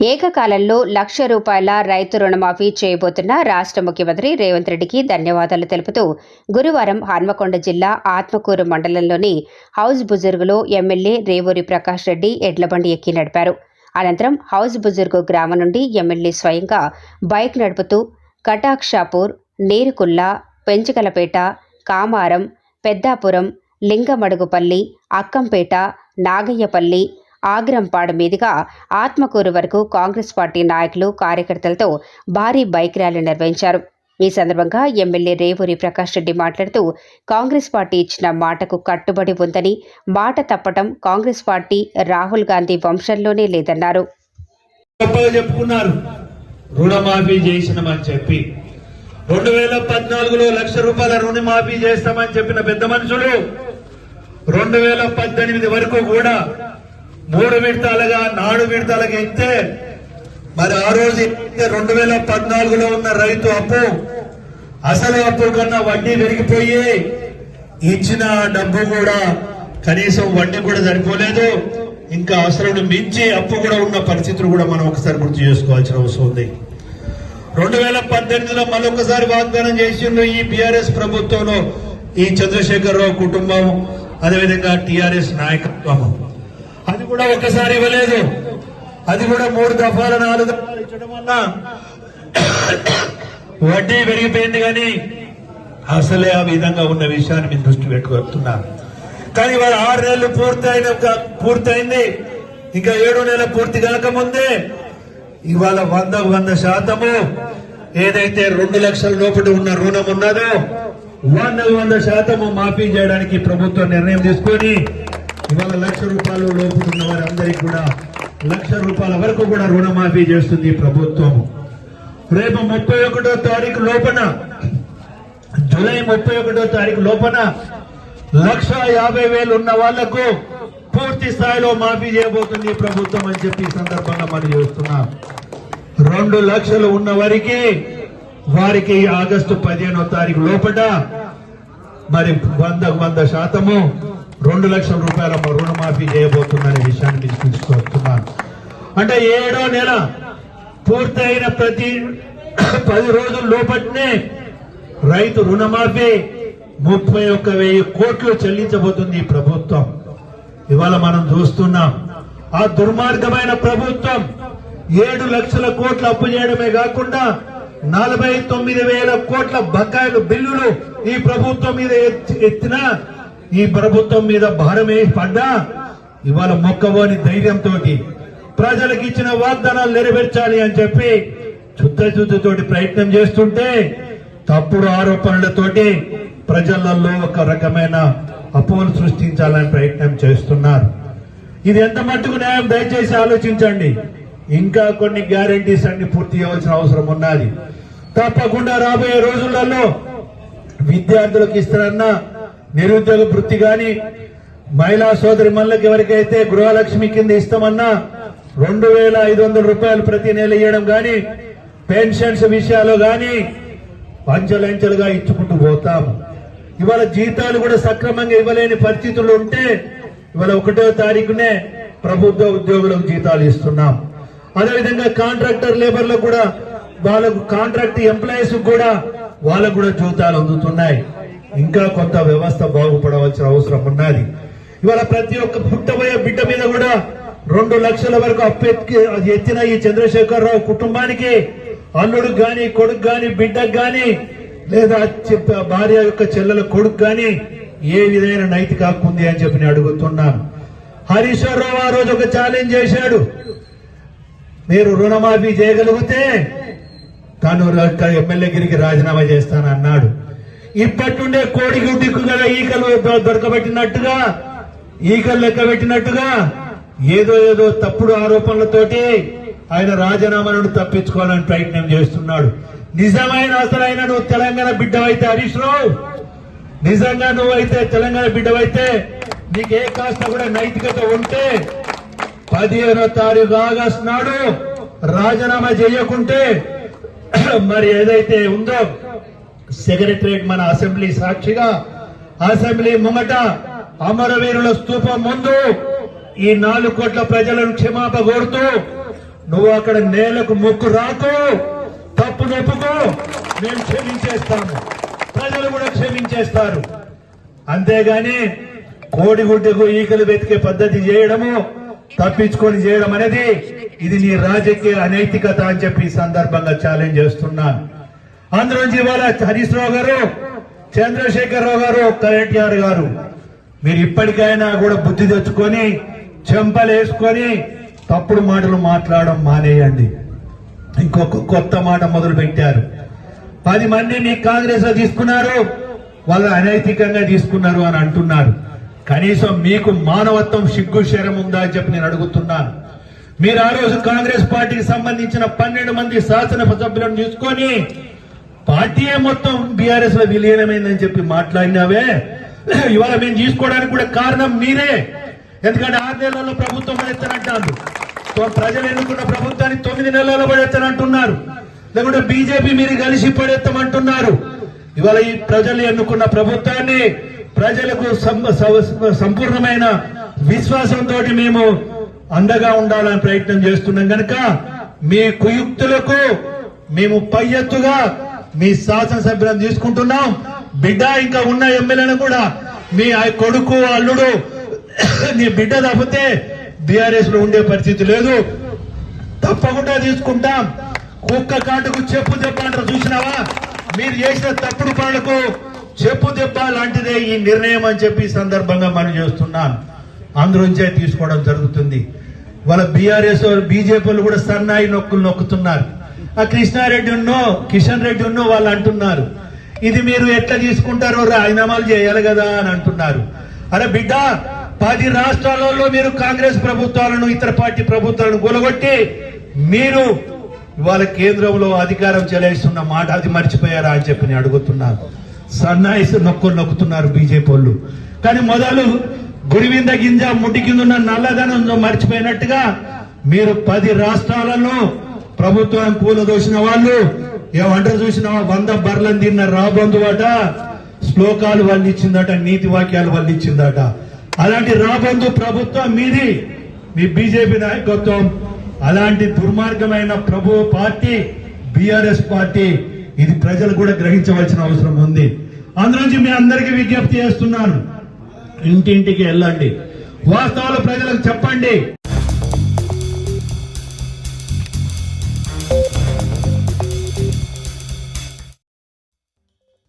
ఏకకాలంలో లక్ష రూపాయల రైతు రుణమాఫీ చేయబోతున్న రాష్ట్ర ముఖ్యమంత్రి రేవంత్ రెడ్డికి ధన్యవాదాలు తెలుపుతూ గురువారం హన్మకొండ జిల్లా ఆత్మకూరు మండలంలోని హౌస్ బుజుర్గులో ఎమ్మెల్యే రేవూరి ప్రకాష్ రెడ్డి ఎడ్లబండి ఎక్కి నడిపారు. అనంతరం హౌస్ బుజుర్గు గ్రామం నుండి ఎమ్మెల్యే స్వయంగా బైక్ నడుపుతూ కటాక్షాపూర్ నేరుకుల్ల పెంచకలపేట కామారం పెద్దాపురం లింగమడుగుపల్లి అక్కంపేట నాగయ్యపల్లి ఆగ్రంపాడు మీదుగా ఆత్మకూరు వరకు కాంగ్రెస్ పార్టీ నాయకులు కార్యకర్తలతో భారీ బైక్ ర్యాలీ నిర్వహించారు. ఈ సందర్భంగా ఎమ్మెల్యే రేవూరి ప్రకాష్ రెడ్డి మాట్లాడుతూ కాంగ్రెస్ పార్టీ ఇచ్చిన మాటకు కట్టుబడి ఉందని మాట తప్పటం కాంగ్రెస్ పార్టీ రాహుల్ గాంధీ వంశంలోనే లేదన్నారు. చెప్పుకున్నారు. రుణమాఫీ చేసినామని చెప్పి. రెండు వేల పద్నాలుగులో లక్ష రూపాయల రుణమాఫీ చేస్తామని చెప్పిన పెద్ద మనుషులు రెండు వేల పద్దెనిమిది వరకు కూడా మూడు విడతలుగా నాలుగు విడతలుగా ఇస్తే మరి ఆ రోజు రెండు వేల పద్నాలుగులో ఉన్న రైతు అప్పు అసలు అప్పు కన్నా వడ్డీ పెరిగిపోయి ఇచ్చిన డబ్బు కూడా కనీసం వడ్డీ కూడా సరిపోలేదు. ఇంకా అవసరం మించి అప్పు కూడా ఉన్న పరిస్థితులు కూడా మనం ఒకసారి గుర్తు చేసుకోవాల్సిన అవసరం ఉంది. రెండు వేల పద్దెనిమిదిలో మరొకసారి వాగ్దానం చేసిండ్రు ఈ బీఆర్ఎస్ ప్రభుత్వంలో ఈ చంద్రశేఖరరావు కుటుంబం అదేవిధంగా టిఆర్ఎస్ నాయకత్వం. అది కూడా ఒక్కసారి ఇవ్వలేదు. అది కూడా మూడు దఫాల నాలుగు దఫాలు ఇచ్చడం వల్ల వడ్డీ పెరిగిపోయింది కానీ అసలే ఆ విధంగా ఉన్న విషయాన్ని మేము దృష్టి పెట్టుకుంటున్నారు కానీ వాళ్ళ ఆరు నెలలు పూర్తయిన పూర్తయింది. ఇంకా ఏడు నెలల పూర్తి కాకముందే ఇవాళ వంద వంద శాతము ఏదైతే రెండు లక్షల లోపల ఉన్న రుణం ఉన్నదో వంద వంద శాతము మాఫీ చేయడానికి ప్రభుత్వం నిర్ణయం తీసుకొని ఇవాళ లక్ష రూపాయలు లోపల ఉన్న వారందరికీ కూడా లక్ష రూపాయల వరకు కూడా రుణమాఫీ చేస్తుంది ప్రభుత్వము ప్రభుత్వం. రేపు ముప్పై ఒకటో తారీఖు లోపల జూలై ముప్పై ఒకటో తారీఖు లోపల లక్ష యాభై వేలు ఉన్న వాళ్ళకు పూర్తి స్థాయిలో మాఫీ చేయబోతుంది ప్రభుత్వం అని చెప్పి ఈ సందర్భంగా మనం చేస్తున్నాం. రెండు లక్షలు ఉన్న వారికి వారికి ఆగస్టు పదిహేనో తారీఖు లోపల మరి వంద వంద శాతము రెండు లక్షల రూపాయల రుణమాఫీ చేయబోతుందనే విషయాన్ని మీకు తీసుకొస్తున్నాను. అంటే ఏడో నెల పూర్తయిన ప్రతి పది రోజుల లోపట్నే రైతు రుణమాఫీ ముప్పై ఒక్క వెయ్యి కోట్లు చెల్లించబోతుంది ఈ ప్రభుత్వం. ఇవాళ మనం చూస్తున్నాం ఆ దుర్మార్గమైన ప్రభుత్వం ఏడు లక్షల కోట్లు అప్పు చేయడమే కాకుండా నలభై తొమ్మిది వేల కోట్ల బకాయిలు బిల్లులు ఈ ప్రభుత్వం మీద ఎత్తి- ఎత్తినా ఈ ప్రభుత్వం మీద భారమే పడ్డా? ఇవాళ మొక్కబోని ధైర్యంతో ప్రజలకు ఇచ్చిన వాగ్దానాలు నెరవేర్చాలి అని చెప్పి చుత్తశుద్ధితోటి ప్రయత్నం చేస్తుంటే తప్పుడు ఆరోపణలతోటి ప్రజలలో ఒక రకమైన అపోలు సృష్టించాలని ప్రయత్నం చేస్తున్నారు. ఇది ఎంత మట్టుకు న్యాయం? దయచేసి ఆలోచించండి. ఇంకా కొన్ని గ్యారంటీస్ అన్ని పూర్తి చేయవలసిన అవసరం ఉన్నది. తప్పకుండా రాబోయే రోజులలో విద్యార్థులకు ఇస్తారన్న నిరుద్యోగ వృత్తి కానీ మహిళా సోదరి మళ్ళకి ఎవరికైతే గృహలక్ష్మి కింద ఇస్తామన్నా రెండు వేల ఐదు వందల రూపాయలు ప్రతి నెల ఇవ్వడం కానీ పెన్షన్స్ విషయాల్లో కానీ అంచెలంచెలుగా ఇచ్చుకుంటూ పోతాము. ఇవాళ జీతాలు కూడా సక్రమంగా ఇవ్వలేని పరిస్థితులు ఉంటే ఇవాళ ఒకటో తారీఖునే ప్రభుత్వ ఉద్యోగులకు జీతాలు ఇస్తున్నాం. అదేవిధంగా కాంట్రాక్టర్ లేబర్లకు కూడా వాళ్ళకు కాంట్రాక్ట్ ఎంప్లాయీస్ కూడా వాళ్ళకు కూడా జీతాలు అందుతున్నాయి. ఇంకా కొంత వ్యవస్థ బాగుపడవలసిన అవసరం ఉన్నది. ఇవాళ ప్రతి ఒక్క పుట్టబోయే బిడ్డ మీద కూడా రెండు లక్షల వరకు అప్పెత్తి అది ఎత్తిన ఈ చంద్రశేఖరరావు కుటుంబానికి అల్లుడు గాని కొడుకు గాని బిడ్డకు గాని లేదా భార్య యొక్క చెల్లెల కొడుకు గాని ఏ విధమైన నైతిక హక్కు ఉంది అని చెప్పి నేను అడుగుతున్నాను హరీశ్వరరావు ఆ రోజు ఒక ఛాలెంజ్ చేశాడు. మీరు రుణమాఫీ చేయగలిగితే తాను ర- ఎమ్మెల్యేగిరికి రాజీనామా చేస్తానన్నాడు. ఇప్పటి నుండే దిక్కు గల ఈకలు దొరకబెట్టినట్టుగా ఈకలు లెక్క పెట్టినట్టుగా ఏదో ఏదో తప్పుడు ఆరోపణలతోటి ఆయన రాజీనామా నుండి తప్పించుకోవాలని ప్రయత్నం చేస్తున్నాడు. నిజమైన అసలైన నువ్వు తెలంగాణ బిడ్డవైతే హరీష్ రావు. నిజంగా నువ్వైతే తెలంగాణ బిడ్డవైతే నీకే కాస్త కూడా నైతికత ఉంటే పదిహేనో తారీఖు ఆగస్టు నాడు రాజీనామా చేయకుంటే మరి ఏదైతే ఉందో సెక్రటరేట్ మన అసెంబ్లీ సాక్షిగా అసెంబ్లీ ముంగట అమరవీరుల స్థూపం ముందు ఈ నాలుగు కోట్ల ప్రజలను క్షమాప కోరుతూ నువ్వు అక్కడ నేలకు మొక్కు రాకు తప్పు నొప్పుకో మేము క్షమించేస్తాము. ప్రజలు కూడా క్షమించేస్తారు. అంతేగాని కోడిగుడ్డకు ఈకలు వెతికే పద్ధతి చేయడము తప్పించుకొని చేయడం అనేది ఇది నీ రాజకీయ అనైతికత అని చెప్పి ఈ సందర్భంగా ఛాలెంజ్ చేస్తున్నాను అందులోంచి ఇవాళ హరీష్ రావు గారు చంద్రశేఖరరావు గారు కరెంటీఆర్ గారు. మీరు ఇప్పటికైనా కూడా బుద్ధి తెచ్చుకొని చెంపలేసుకొని తప్పుడు మాటలు మాట్లాడడం మానేయండి. ఇంకొక కొత్త మాట మొదలు పెట్టారు పది మంది మీ కాంగ్రెస్లో తీసుకున్నారు వాళ్ళు అనైతికంగా తీసుకున్నారు అని అంటున్నారు. కనీసం మీకు మానవత్వం సిగ్గు శరం ఉందా అని చెప్పి నేను అడుగుతున్నాను. మీరు ఆ రోజు కాంగ్రెస్ పార్టీకి సంబంధించిన పన్నెండు మంది శాసనసభ సభ్యులను తీసుకొని పార్టీయే మొత్తం బీఆర్ఎస్లో విలీనమైందని చెప్పి మాట్లాడినావే? ఇవాళ మేము తీసుకోవడానికి కూడా కారణం మీరే. ఎందుకంటే ఆరు నెలల్లో ప్రభుత్వం పడేస్తానంటారు ప్రజలు ఎన్నుకున్న ప్రభుత్వాన్ని తొమ్మిది నెలల్లో పడేస్తానంటున్నారు. లేకుంటే బీజేపీ మీరు కలిసి పడేస్తామంటున్నారు. ఇవాళ ఈ ప్రజలు ఎన్నుకున్న ప్రభుత్వాన్ని ప్రజలకు సం- స- సంపూర్ణమైన విశ్వాసంతో మేము అండగా ఉండాలని ప్రయత్నం చేస్తున్నాం. కనుక మీ కుయుక్తులకు మేము పై ఎత్తుగా మీ శాసనసభ్యులను తీసుకుంటున్నాం. బిడ్డ ఇంకా ఉన్న ఎమ్మెల్యేలను కూడా మీ ఆ కొడుకు అల్లుడు నీ బిడ్డ తప్పితే బీఆర్ఎస్లో ఉండే పరిస్థితి లేదు. తప్పకుండా తీసుకుంటాం. కుక్క కాటుకు చెప్పు దెబ్బ అంటారు చూసినావా? మీరు చేసిన తప్పుడు పనులకు చెప్పు దెబ్బ లాంటిదే ఈ నిర్ణయం అని చెప్పి సందర్భంగా మనం చేస్తున్నాను అందులోంచే తీసుకోవడం జరుగుతుంది. వాళ్ళ బీఆర్ఎస్ బీజేపీలు కూడా సన్నాయి నొక్కులు నొక్కుతున్నారు. ఆ కృష్ణారెడ్డి ఉన్నో కిషన్ రెడ్డి ఉన్నో వాళ్ళు అంటున్నారు. ఇది మీరు ఎట్లా తీసుకుంటారో రాజీనామాలు చేయాలి కదా అని అంటున్నారు. అరే బిడ్డ పది రాష్ట్రాలలో మీరు కాంగ్రెస్ ప్రభుత్వాలను ఇతర పార్టీ ప్రభుత్వాలను కూలగొట్టి మీరు ఇవాళ కేంద్రంలో అధికారం చెలాయిస్తున్న మాట అది మర్చిపోయారా అని చెప్పి నేను అడుగుతున్నాను. సన్నాయిస్ నొక్కులు నొక్కుతున్నారు బీజేపీ వాళ్ళు. కానీ మొదలు గుడివింద గింజ ముడి కింద ఉన్న నల్లదనం మర్చిపోయినట్టుగా మీరు పది రాష్ట్రాలలో ప్రభుత్వం కూలదోసిన వాళ్ళు ఏమంటారు చూసినావా వంద బర్లను తిన్న రాబందు అట శ్లోకాలు వాళ్ళు ఇచ్చిందట నీతి వాక్యాలు వాళ్ళు ఇచ్చిందట అలాంటి రాబందు ప్రభుత్వం మీది. మీ బీజేపీ నాయకత్వం. అలాంటి దుర్మార్గమైన ప్రభు పార్టీ బిఆర్ఎస్ పార్టీ ఇది ప్రజలు కూడా గ్రహించవలసిన అవసరం ఉంది. అందులోంచి మీ అందరికీ విజ్ఞప్తి చేస్తున్నాను. ఇంటింటికి వెళ్ళండి. వాస్తవాలు ప్రజలకు చెప్పండి.